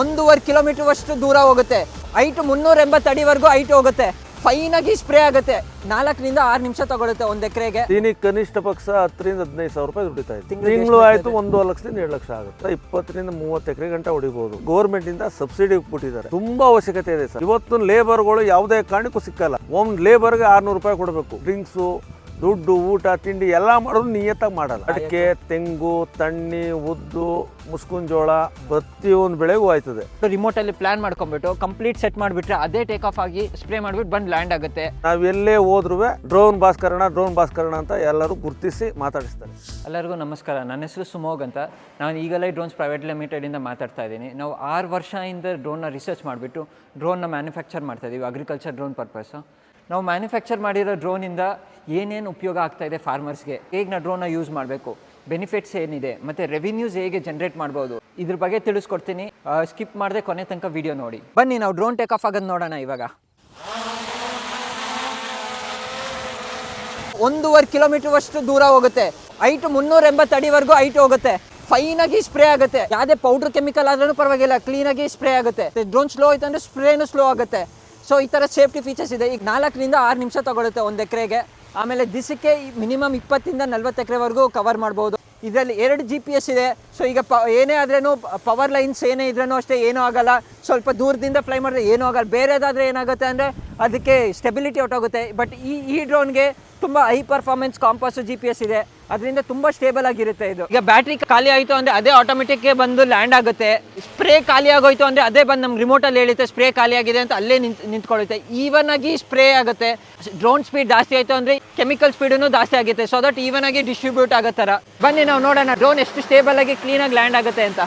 ಒಂದೂವರೆ ಕಿಲೋಮೀಟರ್ ಅಷ್ಟು ದೂರ ಹೋಗುತ್ತೆ. ಐಟು ಮುನ್ನೂರ ಎಂಬತ್ತು ಅಡಿವರೆಗೂ ಹೈಟ್ ಹೋಗುತ್ತೆ. ಫೈನ್ ಆಗಿ ಸ್ಪ್ರೇ ಆಗುತ್ತೆ. ನಾಲ್ಕರಿಂದ ಆರು ನಿಮಿಷ ತಗೊಳುತ್ತೆ ಒಂದ್ ಎಕರೆಗೆ. ದಿನಕ್ಕೆ ಕನಿಷ್ಠ ಪಕ್ಷ ಹತ್ತರಿಂದ ಹದಿನೈದು ಸಾವಿರ ರೂಪಾಯಿ ದುಡಿತಾ ಇದೆ ತಿಂಗ್ಳಿಗೆ ತಿಂಗಳು ಆಯ್ತು ಒಂದು ಲಕ್ಷದಿಂದ ಎರಡು ಲಕ್ಷ ಆಗುತ್ತೆ. ಇಪ್ಪತ್ತರಿಂದ ಮೂವತ್ತು ಎಕರೆ ಗಂಟೆ ಹೊಡಿಬಹುದು ಗೌರ್ಮೆಂಟ್ ಇಂದ ಸಬ್ಸಿಡಿ ಬಿಟ್ಟಿದ್ದಾರೆ ತುಂಬಾ ಅವಶ್ಯಕತೆ ಇದೆ ಸರ್. ಇವತ್ತು ಲೇಬರ್ಗಳು ಯಾವುದೇ ಕಾರಣಕ್ಕೂ ಸಿಕ್ಕಲ್ಲ. ಒಂದು ಲೇಬರ್ಗೆ ಆರ್ನೂರು ರೂಪಾಯಿ ಕೊಡಬೇಕು. ಡ್ರಿಂಕ್ಸು ದುಡ್ಡು ಊಟ ತಿಂಡಿ ಎಲ್ಲ ಮಾಡೋದು ನಿಯತ್ತಾಗಿ ಮಾಡಲ್ಲ. ಅಡಿಕೆ ತೆಂಗು ತಣ್ಣಿ ಉದ್ದು ಮುಸ್ಕುನ್ ಜೋಳ ಪ್ರತಿಯೊಂದು ಬೆಳೆಗೂ ಆಯ್ತದೆ. ರಿಮೋಟ್ ಅಲ್ಲಿ ಪ್ಲಾನ್ ಮಾಡ್ಕೊಂಡ್ಬಿಟ್ಟು ಕಂಪ್ಲೀಟ್ ಸೆಟ್ ಮಾಡ್ಬಿಟ್ರೆ ಅದೇ ಟೇಕ್ ಆಫ್ ಆಗಿ ಸ್ಪ್ರೇ ಮಾಡ್ಬಿಟ್ಟು ಬಂದು ಲ್ಯಾಂಡ್ ಆಗುತ್ತೆ. ನಾವ್ ಎಲ್ಲೇ ಹೋದ್ರೂ ಡ್ರೋನ್ ಭಾಸ್ಕರಣ ಡ್ರೋನ್ ಭಾಸ್ಕರಣ ಅಂತ ಎಲ್ಲರೂ ಗುರುತಿಸಿ ಮಾತಾಡಿಸ್ತಾರೆ. ಎಲ್ಲರಿಗೂ ನಮಸ್ಕಾರ. ನನ್ನ ಹೆಸರು ಸುಮೋಗ್ ಅಂತ. ನಾನು ಈಗಲೇ ಡ್ರೋನ್ಸ್ ಪ್ರೈವೇಟ್ ಲಿಮಿಟೆಡಿಂದ ಮಾತಾಡ್ತಾ ಇದ್ದೀನಿ. ನಾವು ಆರು ವರ್ಷದಿಂದ ಡ್ರೋನ್ನ ರಿಸರ್ಚ್ ಮಾಡಿಬಿಟ್ಟು ಡ್ರೋನ್ನ ಮ್ಯಾನುಫ್ಯಾಕ್ಚರ್ ಮಾಡ್ತಾ ಇದೀವಿ ಅಗ್ರಿಕಲ್ಚರ್ ಡ್ರೋನ್ ಪರ್ಪಸ್ಸು ನಾವು ಮ್ಯಾನುಫ್ಯಾಕ್ಚರ್ ಮಾಡಿರೋ ಡ್ರೋನಿಂದ ಏನೇನು ಉಪಯೋಗ ಆಗ್ತಾ ಇದೆ ಫಾರ್ಮರ್ಸ್ಗೆ ಹೇಗೆ ನಾ ಡ್ರೋನ್ನ ಯೂಸ್ ಮಾಡಬೇಕು ಬೆನಿಫಿಟ್ಸ್ ಏನಿದೆ, ಮತ್ತು ರೆವಿನ್ಯೂಸ್ ಹೇಗೆ ಜನರೇಟ್ ಮಾಡ್ಬೋದು, ಇದ್ರ ಬಗ್ಗೆ ತಿಳಿಸ್ಕೊಡ್ತೀನಿ. ಸ್ಕಿಪ್ ಮಾಡದೆ ಕೊನೆ ತನಕ ವಿಡಿಯೋ ನೋಡಿ. ಬನ್ನಿ, ನಾವು ಡ್ರೋನ್ ಟೇಕ್ ಆಫ್ ಆಗೋದು ನೋಡೋಣ ಇವಾಗ. ಒಂದೂವರೆ ಕಿಲೋಮೀಟರ್ ಅಷ್ಟು ದೂರ ಹೋಗುತ್ತೆ. ಐಟ್ ಮುನ್ನೂರ ಎಂಬತ್ತು ಅಡಿವರೆಗೂ ಐಟ್ ಹೋಗುತ್ತೆ. ಫೈನ್ ಆಗಿ ಸ್ಪ್ರೇ ಆಗುತ್ತೆ. ಯಾವುದೇ ಪೌಡರ್ ಕೆಮಿಕಲ್ ಆದ್ರೂ ಪರವಾಗಿಲ್ಲ ಕ್ಲೀನ್ ಆಗಿ ಸ್ಪ್ರೇ ಆಗುತ್ತೆ. ಡ್ರೋನ್ ಸ್ಲೋ ಆಯ್ತು ಅಂದ್ರೆ ಸ್ಪ್ರೇನು ಸ್ಲೋ ಆಗುತ್ತೆ. ಸೊ ಈ ಥರ ಸೇಫ್ಟಿ ಫೀಚರ್ಸ್ ಇದೆ. ಈಗ ನಾಲ್ಕರಿಂದ ಆರು ನಿಮಿಷ ತಗೊಳುತ್ತೆ ಒಂದು ಎಕರೆಗೆ. ಆಮೇಲೆ ದಿಸಕ್ಕೆ ಮಿನಿಮಮ್ ಇಪ್ಪತ್ತಿಂದ ನಲ್ವತ್ತು ಎಕರೆವರೆಗೂ ಕವರ್ ಮಾಡ್ಬೋದು. ಇದರಲ್ಲಿ ಎರಡು ಜಿ ಪಿ ಎಸ್ ಇದೆ. ಸೊ ಈಗ ಪ, ಏನೇ ಆದ್ರೂ ಪವರ್ ಲೈನ್ಸ್ ಏನೇ ಇದ್ರೂ ಅಷ್ಟೇ ಏನೂ ಆಗಲ್ಲ. ಸ್ವಲ್ಪ ದೂರದಿಂದ ಫ್ಲೈ ಮಾಡಿದ್ರೆ ಏನೂ ಆಗಲ್ಲ. ಬೇರೆದಾದರೆ ಏನಾಗುತ್ತೆ ಅಂದರೆ ಅದಕ್ಕೆ ಸ್ಟೆಬಿಲಿಟಿ ಹೊಟ್ಟೋಗುತ್ತೆ ಬಟ್ ಈ ಈ ಡ್ರೋನ್ಗೆ ತುಂಬ high performance compass G P S ಇದೆ. ಅದರಿಂದ ತುಂಬಾ ಸ್ಟೇಬಲ್ ಆಗಿರುತ್ತೆ ಇದು. ಈಗ ಬ್ಯಾಟ್ರಿ ಖಾಲಿ ಆಯಿತು ಅಂದ್ರೆ ಅದೇ ಆಟೋಮೆಟಿಕ್ ಬಂದು ಲ್ಯಾಂಡ್ ಆಗುತ್ತೆ. ಸ್ಪ್ರೇ ಖಾಲಿ ಆಗೋಯ್ತು ಅಂದ್ರೆ ಅದೇ ಬಂದು ನಮ್ಗೆ ರಿಮೋಟಲ್ಲಿ ಹೇಳುತ್ತೆ ಸ್ಪ್ರೇ ಖಾಲಿ ಆಗಿದೆ ಅಂತ ಅಲ್ಲೇ ನಿಂತ್ ನಿಂತ್ಕೊಳ್ಳುತ್ತೆ. ಈವನ್ ಆಗಿ ಸ್ಪ್ರೇ ಆಗುತ್ತೆ. ಡ್ರೋನ್ ಸ್ಪೀಡ್ ಜಾಸ್ತಿ ಆಯಿತು ಅಂದ್ರೆ ಕೆಮಿಕಲ್ ಸ್ಪೀಡೂ ಜಾಸ್ತಿ ಆಗುತ್ತೆ. ಸೊ ದಟ್ ಈವನ್ ಆಗಿ ಡಿಸ್ಟ್ರಿಬ್ಯೂಟ್ ಆಗೋ ಥರ. ಬನ್ನಿ ನಾವು ನೋಡೋಣ ಡ್ರೋನ್ ಎಷ್ಟು ಸ್ಟೇಬಲ್ ಆಗಿ ಕ್ಲೀನಾಗಿ ಲ್ಯಾಂಡ್ ಆಗುತ್ತೆ ಅಂತ.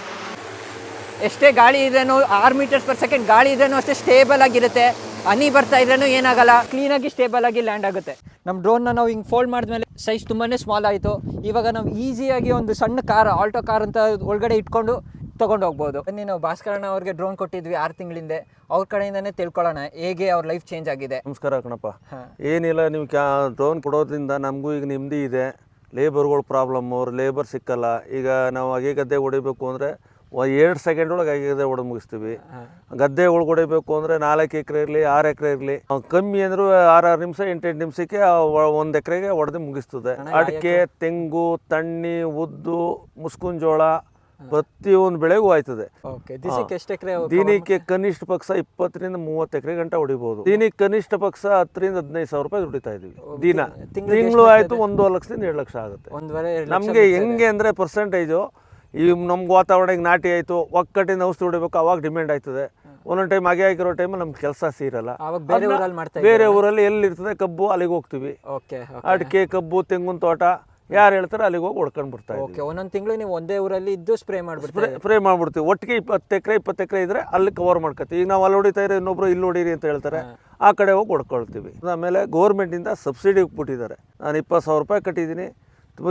ಎಷ್ಟೇ ಗಾಳಿ ಇದ್ರೇನು ಆರು ಮೀಟರ್ಸ್ ಪರ್ ಸೆಕೆಂಡ್ ಗಾಳಿ ಇದ್ರೇನು ಅಷ್ಟೇ ಸ್ಟೇಬಲ್ ಆಗಿರುತ್ತೆ. ಹನಿ ಬರ್ತಾ ಇದ್ರೇನು ಏನಾಗಲ್ಲ. ಕ್ಲೀನಾಗಿ ಸ್ಟೇಬಲ್ ಆಗಿ ಲ್ಯಾಂಡ್ ಆಗುತ್ತೆ. ನಮ್ಮ ಡ್ರೋನ್ನ ನಾವು ಹಿಂಗೆ ಫೋಲ್ಡ್ ಮಾಡಿದ್ಮೇಲೆ ಸೈಜ್ ತುಂಬಾ ಸ್ಮಾಲ್ ಆಯಿತು. ಇವಾಗ ನಾವು ಈಸಿಯಾಗಿ ಒಂದು ಸಣ್ಣ ಕಾರ್ ಆಲ್ಟೋ ಕಾರ್ ಅಂತ ಒಳಗಡೆ ಇಟ್ಕೊಂಡು ತೊಗೊಂಡು ಹೋಗ್ಬೋದು. ಬನ್ನಿ ನಾವು ಭಾಸ್ಕರಣ್ಣ ಅವ್ರಿಗೆ ಡ್ರೋನ್ ಕೊಟ್ಟಿದ್ವಿ ಆರು ತಿಂಗಳಿಂದೆ. ಅವ್ರ ಕಡೆಯಿಂದನೇ ತಿಳ್ಕೊಳ್ಳೋಣ ಹೇಗೆ ಅವ್ರ ಲೈಫ್ ಚೇಂಜ್ ಆಗಿದೆ. ನಮಸ್ಕಾರ ಕಣಪ್ಪ. ಏನಿಲ್ಲ ನೀವು ಕ್ಯಾ ಡ್ರೋನ್ ಕೊಡೋದ್ರಿಂದ ನಮಗೂ ಈಗ ನೆಮ್ಮದಿ ಇದೆ. ಲೇಬರ್ಗಳು ಪ್ರಾಬ್ಲಮ್ಮು ಲೇಬರ್ ಸಿಕ್ಕಲ್ಲ. ಈಗ ನಾವು ಅಗೆ ಗದ್ದೆ ಹೊಡಿಬೇಕು ಅಂದರೆ ಎರಡು ಸೆಕೆಂಡ್ ಒಳಗೆ ಆಗಿದೆ ಗದ್ದೆ ಹೊಡೆದು ಮುಗಿಸ್ತೀವಿ. ಗದ್ದೆ ಒಳಗೆ ಹೊಡಿಬೇಕು ಅಂದರೆ ನಾಲ್ಕು ಎಕರೆ ಇರಲಿ ಆರು ಎಕರೆ ಇರಲಿ. ಕಮ್ಮಿ ಅಂದರೂ ಆರಾರು ನಿಮಿಷ ಎಂಟೆಂಟು ನಿಮಿಷಕ್ಕೆ ಒಂದು ಎಕರೆಗೆ ಹೊಡೆದು ಮುಗಿಸ್ತದೆ. ಅಡಿಕೆ ತೆಂಗು ತಣ್ಣಿ ಉದ್ದು ಮುಸ್ಕುನ್ ಜೋಳ ಪ್ರತಿಯೊಂದು ಬೆಳೆಗೂ ಆಯ್ತದೆ. ದಿನಕ್ಕೆ ಕನಿಷ್ಠ ಪಕ್ಷ ಇಪ್ಪತ್ತರಿಂದ ಮೂವತ್ತು ಎಕರೆ ಗಂಟೆ ಹೊಡಿಬಹುದು ದಿನಕ್ಕೆ ಕನಿಷ್ಠ ಪಕ್ಷ ಹತ್ತರಿಂದ ಹದಿನೈದು ಸಾವಿರ ರೂಪಾಯಿ ದುಡಿತಾ ಇದೀವಿ ದಿನ. ತಿಂಗಳು ಆಯ್ತು ಒಂದೂವರೆ ಲಕ್ಷದಿಂದ ಎರಡು ಲಕ್ಷ ಆಗುತ್ತೆ. ನಮಗೆ ಹೆಂಗೆ ಅಂದ್ರೆ ಪರ್ಸೆಂಟೇಜು ಈ ನಮ್ಗೆ ವಾತಾವರಣ ಈಗ ನಾಟಿ ಆಯಿತು ಒಕ್ಕಟ್ಟಿಂದ ಔಷಧಿ ಹೊಡಿಬೇಕು ಅವಾಗ ಡಿಮ್ಯಾಂಡ್ ಆಯ್ತದೆ. ಒಂದೊಂದು ಟೈಮ್ ಹಾಗೆ ಆಗಿರೋ ಟೈಮಲ್ಲಿ ನಮ್ಗೆ ಕೆಲಸ ಸೇರಲ್ಲ. ಬೇರೆ ಊರಲ್ಲಿ ಮಾಡ್ತಾ ಬೇರೆ ಊರಲ್ಲಿ ಎಲ್ಲಿರ್ತದೆ ಕಬ್ಬು ಅಲ್ಲಿಗೆ ಹೋಗ್ತೀವಿ. ಓಕೆ ಅಡಿಕೆ ಕಬ್ಬು ತೆಂಗಿನ ತೋಟ ಯಾರು ಹೇಳ್ತಾರೆ ಅಲ್ಲಿಗೆ ಹೋಗಿ ಹೊಡ್ಕೊಂಡು ಬರ್ತಾ ಓಕೆ ಒಂದೊಂದು ತಿಂಗಳು ನೀವು ಒಂದೇ ಊರಲ್ಲಿ ಇದ್ದು ಸ್ಪ್ರೇ ಮಾಡ್ಬಿಡ್ತೀವಿ ಸ್ಪ್ರೇ ಸ್ಪ್ರೇ ಮಾಡ್ಬಿಡ್ತೀವಿ. ಒಟ್ಟಿಗೆ ಇಪ್ಪತ್ತು ಎಕರೆ ಇಪ್ಪತ್ತು ಎಕರೆ ಇದ್ರೆ ಅಲ್ಲಿ ಕವರ್ ಮಾಡ್ಕೊತೀವಿ. ಈಗ ನಾವು ಅಲ್ಲಿ ಹೊಡಿತಾ ಇರೋ ಇನ್ನೊಬ್ರು ಇಲ್ಲಿ ಹೊಡೀರಿ ಅಂತ ಹೇಳ್ತಾರೆ. ಆ ಕಡೆ ಹೋಗಿ ಹೊಡ್ಕೊಳ್ತೀವಿ. ಆಮೇಲೆ ಗೌರ್ಮೆಂಟಿಂದ ಸಬ್ಸಿಡಿ ಬಿಟ್ಟಿದ್ದಾರೆ ನಾನು ಇಪ್ಪತ್ತು ಸಾವಿರ ರೂಪಾಯಿ ಕಟ್ಟಿದ್ದೀನಿ.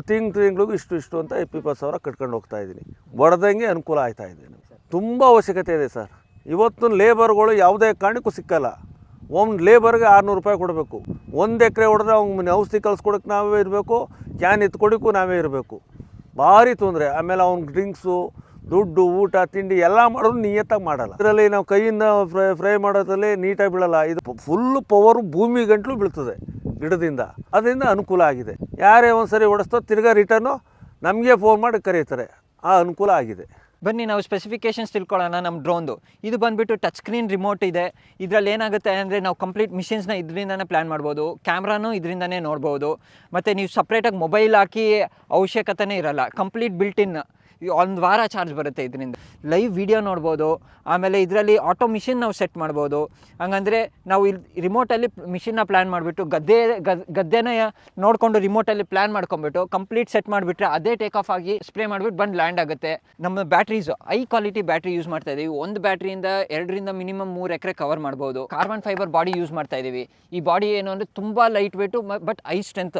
ತಿಂಗ್ ತಿಂಗ್ಳಿಗೂ ಇಷ್ಟು ಇಷ್ಟು ಅಂತ ಇಪ್ಪತ್ತು ಸಾವಿರ ಕಟ್ಕೊಂಡು ಹೋಗ್ತಾ ಇದ್ದೀನಿ. ಬಡದಂಗೆ ಅನುಕೂಲ ಆಯ್ತಾ ಇದೆ ತುಂಬ ಅವಶ್ಯಕತೆ ಇದೆ ಸರ್. ಇವತ್ತು ಲೇಬರ್ಗಳು ಯಾವುದೇ ಕಾರಣಕ್ಕೂ ಸಿಕ್ಕಲ್ಲ. ಒಂದು ಲೇಬರ್ಗೆ ಆರುನೂರು ರೂಪಾಯಿ ಕೊಡಬೇಕು. ಒಂದು ಎಕರೆ ಹೊಡೆದ್ರೆ ಅವ್ನಿಗೆ ಔಷಧಿ ಕಳ್ಸ್ಕೊಡಕ್ಕೆ ನಾವೇ ಇರಬೇಕು, ಕ್ಯಾನ್ ಎತ್ಕೊಡಕ್ಕೂ ನಾವೇ ಇರಬೇಕು. ಭಾರಿ ತೊಂದರೆ. ಆಮೇಲೆ ಅವ್ನ ಡ್ರಿಂಕ್ಸು ದುಡ್ಡು, ಊಟ, ತಿಂಡಿ ಎಲ್ಲ ಮಾಡೋದು ನಿಯತ್ತಾಗಿ ಮಾಡಲ್ಲ. ಇದರಲ್ಲಿ ನಾವು ಕೈಯಿಂದ ಫ್ರೈ ಫ್ರೈ ಮಾಡೋದ್ರಲ್ಲಿ ನೀಟಾಗಿ ಬೀಳಲ್ಲ. ಇದು ಫುಲ್ ಪವರು ಭೂಮಿ ಗಂಟಲು ಬೀಳ್ತದೆ ಗಿಡದಿಂದ. ಅದರಿಂದ ಅನುಕೂಲ ಆಗಿದೆ. ಯಾರೇ ಒಂದು ಸರಿ ಓಡಿಸ್ತೋ ತಿರ್ಗಾ ರಿಟರ್ನು ನಮಗೆ ಫೋನ್ ಮಾಡಿ ಕರೀತಾರೆ. ಆ ಅನುಕೂಲ ಆಗಿದೆ. ಬನ್ನಿ, ನಾವು ಸ್ಪೆಸಿಫಿಕೇಶನ್ಸ್ ತಿಳ್ಕೊಳ್ಳೋಣ ನಮ್ಮ ಡ್ರೋನ್ದು ಇದು ಬಂದುಬಿಟ್ಟು ಟಚ್ ಸ್ಕ್ರೀನ್ ರಿಮೋಟ್ ಇದೆ. ಇದರಲ್ಲಿ ಏನಾಗುತ್ತೆ ಅಂದರೆ ನಾವು ಕಂಪ್ಲೀಟ್ ಮಿಷಿನ್ಸ್ನ ಇದರಿಂದನೇ ಪ್ಲ್ಯಾನ್ ಮಾಡ್ಬೋದು. ಕ್ಯಾಮ್ರಾನು ಇದರಿಂದನೇ ನೋಡ್ಬೋದು. ಮತ್ತು ನೀವು ಸಪ್ರೇಟಾಗಿ ಮೊಬೈಲ್ ಹಾಕಿ ಅವಶ್ಯಕತೆನೇ ಇರಲ್ಲ. ಕಂಪ್ಲೀಟ್ ಬಿಲ್ಟ್ ಇನ್ ಒಂದು ವಾರ ಚಾರ್ಜ್ ಬರುತ್ತೆ ಇದರಿಂದ. ಲೈವ್ ವಿಡಿಯೋ ನೋಡ್ಬೋದು, ಆಮೇಲೆ ಇದರಲ್ಲಿ ಆಟೋ ಮಿಷಿನ್ ನಾವು ಸೆಟ್ ಮಾಡ್ಬೋದು. ಹಂಗಂದರೆ ನಾವು ಇಲ್ಲಿ ರಿಮೋಟಲ್ಲಿ ಮಿಷಿನ್ನ ಪ್ಲ್ಯಾನ್ ಮಾಡಿಬಿಟ್ಟು ಗದ್ದೆ, ಗದ್- ಗದ್ದೆನ ನೋಡಿಕೊಂಡು ರಿಮೋಟಲ್ಲಿ ಪ್ಲ್ಯಾನ್ ಮಾಡ್ಕೊಂಬಿಟ್ಟು ಕಂಪ್ಲೀಟ್ ಸೆಟ್ ಮಾಡಿಬಿಟ್ರೆ ಅದೇ ಟೇಕ್ ಆಫ್ ಆಗಿ ಸ್ಪ್ರೇ ಮಾಡಿಬಿಟ್ಟು ಬಂದು ಲ್ಯಾಂಡ್ ಆಗುತ್ತೆ. ನಮ್ಮ batteries high quality battery use ಮಾಡ್ತಾ ಇದೀವಿ. ಒಂದು ಬ್ಯಾಟ್ರಿಯಿಂದ ಎರಡರಿಂದ ಮಿನಿಮಮ್ ಮೂರು ಎಕರೆ ಕವರ್ ಮಾಡ್ಬೋದು. ಕಾರ್ಬನ್ ಫೈಬರ್ ಬಾಡಿ ಯೂಸ್ ಮಾಡ್ತಾ ಇದೀವಿ. ಈ ಬಾಡಿ ಏನು ಅಂದರೆ ತುಂಬ light weight but high strength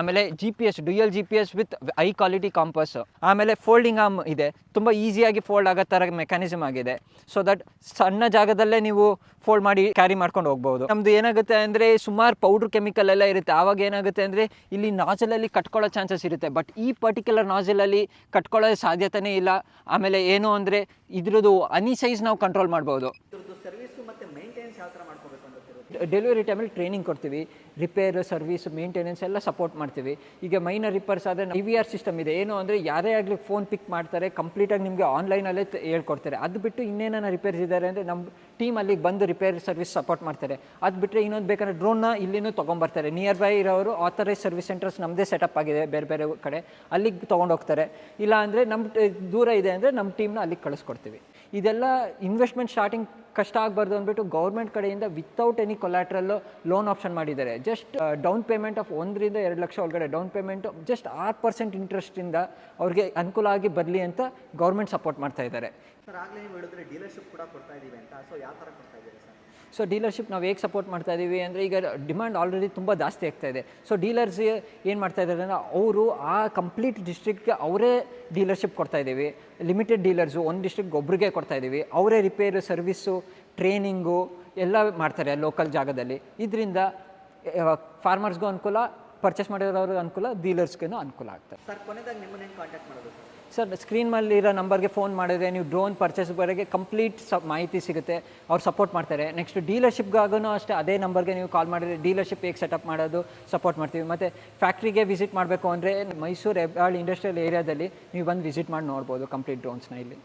ಆಮೇಲೆ G P S dual G P S with high quality compass ಆಮೇಲೆ ಫೋಲ್ಡಿಂಗ್ ಆಮ್ ಇದೆ. ತುಂಬ ಈಸಿಯಾಗಿ ಫೋಲ್ಡ್ ಆಗೋ ಥರ ಮೆಕ್ಯಾನಿಸಮ್ ಆಗಿದೆ. ಸೊ ದಟ್ ಸಣ್ಣ ಜಾಗದಲ್ಲೇ ನೀವು ಫೋಲ್ಡ್ ಮಾಡಿ ಕ್ಯಾರಿ ಮಾಡ್ಕೊಂಡು ಹೋಗ್ಬೋದು. ನಮ್ದು ಏನಾಗುತ್ತೆ ಅಂದರೆ ಸುಮಾರು ಪೌಡ್ರ್ ಕೆಮಿಕಲ್ ಎಲ್ಲ ಇರುತ್ತೆ. ಆವಾಗ ಏನಾಗುತ್ತೆ ಅಂದರೆ ಇಲ್ಲಿ ನಾಜಲಲ್ಲಿ ಕಟ್ಕೊಳ್ಳೋ ಚಾನ್ಸಸ್ ಇರುತ್ತೆ. ಬಟ್ ಈ ಪರ್ಟಿಕ್ಯುಲರ್ ನಾಜಲಲ್ಲಿ ಕಟ್ಕೊಳ್ಳೋ ಸಾಧ್ಯತೆನೇ ಇಲ್ಲ. ಆಮೇಲೆ ಏನು ಅಂದರೆ ಇದ್ರದ್ದು ಅನಿ ಸೈಜ್ ನಾವು ಕಂಟ್ರೋಲ್ ಮಾಡ್ಬೋದು? ಡೆಲಿವರಿ ಟೈಮಲ್ಲಿ ಟ್ರೈನಿಂಗ್ ಕೊಡ್ತೀವಿ. ರಿಪೇರ್ ಸರ್ವಿಸ್ ಮೇಂಟೆನೆನ್ಸ್ ಎಲ್ಲ ಸಪೋರ್ಟ್ ಮಾಡ್ತೀವಿ. ಈಗ ಮೈನರ್ ರಿಪೇರ್ಸ್ ಆದರೆ ಇ ವಿ ಆರ್ ಸಿಸ್ಟಮ್ ಇದೆ. ಏನು ಅಂದರೆ ಯಾರೇ ಆಗಲಿ ಫೋನ್ ಪಿಕ್ ಮಾಡ್ತಾರೆ ಕಂಪ್ಲೀಟಾಗಿ ನಿಮಗೆ ಆನ್ಲೈನಲ್ಲೇ ಹೇಳ್ಕೊಡ್ತಾರೆ. ಅದು ಬಿಟ್ಟು ಇನ್ನೇನೋ ರಿಪೇರ್ಸ್ ಇದ್ದಾರೆ ಅಂದರೆ ನಮ್ಮ ಟೀಮ್ ಅಲ್ಲಿಗೆ ಬಂದು ರಿಪೇರ್ ಸರ್ವಿಸ್ ಸಪೋರ್ಟ್ ಮಾಡ್ತಾರೆ. ಅದು ಬಿಟ್ಟರೆ ಇನ್ನೊಂದು ಬೇಕಂದರೆ ಡ್ರೋನ್ನ ಇಲ್ಲಿನೂ ತೊಗೊಂಬರ್ತಾರೆ. ನಿಯರ್ ಬೈ ಇರೋರು ಆಥರೈಸ್ ಸರ್ವಿಸ್ ಸೆಂಟರ್ಸ್ ನಮ್ಮದೇ ಸೆಟಪ್ ಆಗಿದೆ ಬೇರೆ ಬೇರೆ ಕಡೆ. ಅಲ್ಲಿಗೆ ತೊಗೊಂಡೋಗ್ತಾರೆ ಇಲ್ಲ ಅಂದರೆ ನಮ್ಮ ದೂರ ಇದೆ ಅಂದರೆ ನಮ್ಮ ಟೀಮ್ನ ಅಲ್ಲಿಗೆ ಕಳಿಸ್ಕೊಡ್ತೀವಿ. ಇದೆಲ್ಲ ಇನ್ವೆಸ್ಟ್ಮೆಂಟ್ ಸ್ಟಾರ್ಟಿಂಗ್ ಕಷ್ಟ ಆಗಬಾರ್ದು ಅಂದ್ಬಿಟ್ಟು ಗೌರ್ಮೆಂಟ್ ಕಡೆಯಿಂದ without any collateral loan option ಮಾಡಿದ್ದಾರೆ. ಜಸ್ಟ್ ಡೌನ್ ಪೇಮೆಂಟ್ ಆಫ್ ಒಂದರಿಂದ ಎರಡು ಲಕ್ಷ ಒಳಗಡೆ ಡೌನ್ ಪೇಮೆಂಟು ಜಸ್ಟ್ ಆರು ಪರ್ಸೆಂಟ್ ಇಂಟ್ರೆಸ್ಟಿಂದ ಅವ್ರಿಗೆ ಅನುಕೂಲ ಆಗಿ ಬರಲಿ ಅಂತ ಗೌರ್ಮೆಂಟ್ ಸಪೋರ್ಟ್ ಮಾಡ್ತಾ ಇದ್ದಾರೆ. ಸರ್, ಆಗಲೇ ನೀವು ಹೇಳಿದ್ರೆ ಡೀಲರ್ಶಿಪ್ ಕೂಡ ಕೊಡ್ತಾ ಇದ್ದೀವಿ ಅಂತ. ಸೊ ಯಾವ ಥರ ಕೊಡ್ತಾ ಇದ್ದೀರಿ ಸರ್? ಸೊ ಡೀಲರ್ಶಿಪ್ ನಾವು ಹೇಗೆ ಸಪೋರ್ಟ್ ಮಾಡ್ತಾ ಇದ್ದೀವಿ ಅಂದರೆ ಈಗ ಡಿಮ್ಯಾಂಡ್ ಆಲ್ರೆಡಿ ತುಂಬ ಜಾಸ್ತಿ ಆಗ್ತಾ ಇದೆ. ಸೊ ಡೀಲರ್ಸ್ ಏನು ಮಾಡ್ತಾ ಇದ್ದಾರೆ ಅಂದರೆ ಅವರು ಆ ಕಂಪ್ಲೀಟ್ ಡಿಸ್ಟ್ರಿಕ್ಟ್ಗೆ ಅವರೇ ಡೀಲರ್ಶಿಪ್ ಕೊಡ್ತಾ ಇದ್ದೀವಿ ಲಿಮಿಟೆಡ್ ಡೀಲರ್ಸು ಒಂದು ಡಿಸ್ಟ್ರಿಕ್ಟ್ ಒಬ್ರಿಗೆ ಕೊಡ್ತಾ ಇದ್ದೀವಿ ಅವರೇ ರಿಪೇರ್ ಸರ್ವಿಸ್ಸು ಟ್ರೈನಿಂಗು ಎಲ್ಲ ಮಾಡ್ತಾರೆ ಲೋಕಲ್ ಜಾಗದಲ್ಲಿ. ಇದರಿಂದ ಫಾರ್ಮರ್ಸ್ಗೂ ಅನುಕೂಲ ಪರ್ಚೇಸ್ ಮಾಡಿರೋರ್ಗೂ ಅನುಕೂಲ ಡೀಲರ್ಸ್ಗೂ ಅನುಕೂಲ ಆಗ್ತದೆ. ಸರ್ ಕೊನೆದಾಗ ನಿಮ್ಮನ್ನೇನು ಕಾಂಟ್ಯಾಕ್ಟ್ ಮಾಡೋದು ಸರ್ ಸ್ಕ್ರೀನ್ ನಂಬರ್ಗೆ ಫೋನ್ ಮಾಡಿದ್ರೆ ನೀವು ಡ್ರೋನ್ ಪರ್ಚೇಸ್ ಬರೋಕ್ಕೆ ಕಂಪ್ಲೀಟ್ ಸ ಮಾಹಿತಿ ಸಿಗುತ್ತೆ. ಅವ್ರು ಸಪೋರ್ಟ್ ಮಾಡ್ತಾರೆ. ನೆಕ್ಸ್ಟ್ ಡೀಲರ್ಶಿಪ್ಗಾಗೂ ಅಷ್ಟೇ ಅದೇ ನಂಬರ್ಗೆ ನೀವು ಕಾಲ್ ಮಾಡಿದ್ರೆ ಡೀಲರ್ಶಿಪ್ ಹೇಗೆ ಸೆಟಪ್ ಮಾಡೋದು ಸಪೋರ್ಟ್ ಮಾಡ್ತೀವಿ. ಮತ್ತು ಫ್ಯಾಕ್ಟ್ರಿಗೆ ವಿಸಿಟ್ ಮಾಡಬೇಕು ಅಂದರೆ ಮೈಸೂರು, ಹೆಬ್ಬಾಳ್ ಇಂಡಸ್ಟ್ರಿಯಲ್ ಏರಿಯಾದಲ್ಲಿ ನೀವು ಬಂದು ವಿಸಿಟ್ ಮಾಡಿ ನೋಡ್ಬೋದು ಕಂಪ್ಲೀಟ್ ಡ್ರೋನ್ಸ್ನ ಇಲ್ಲಿ.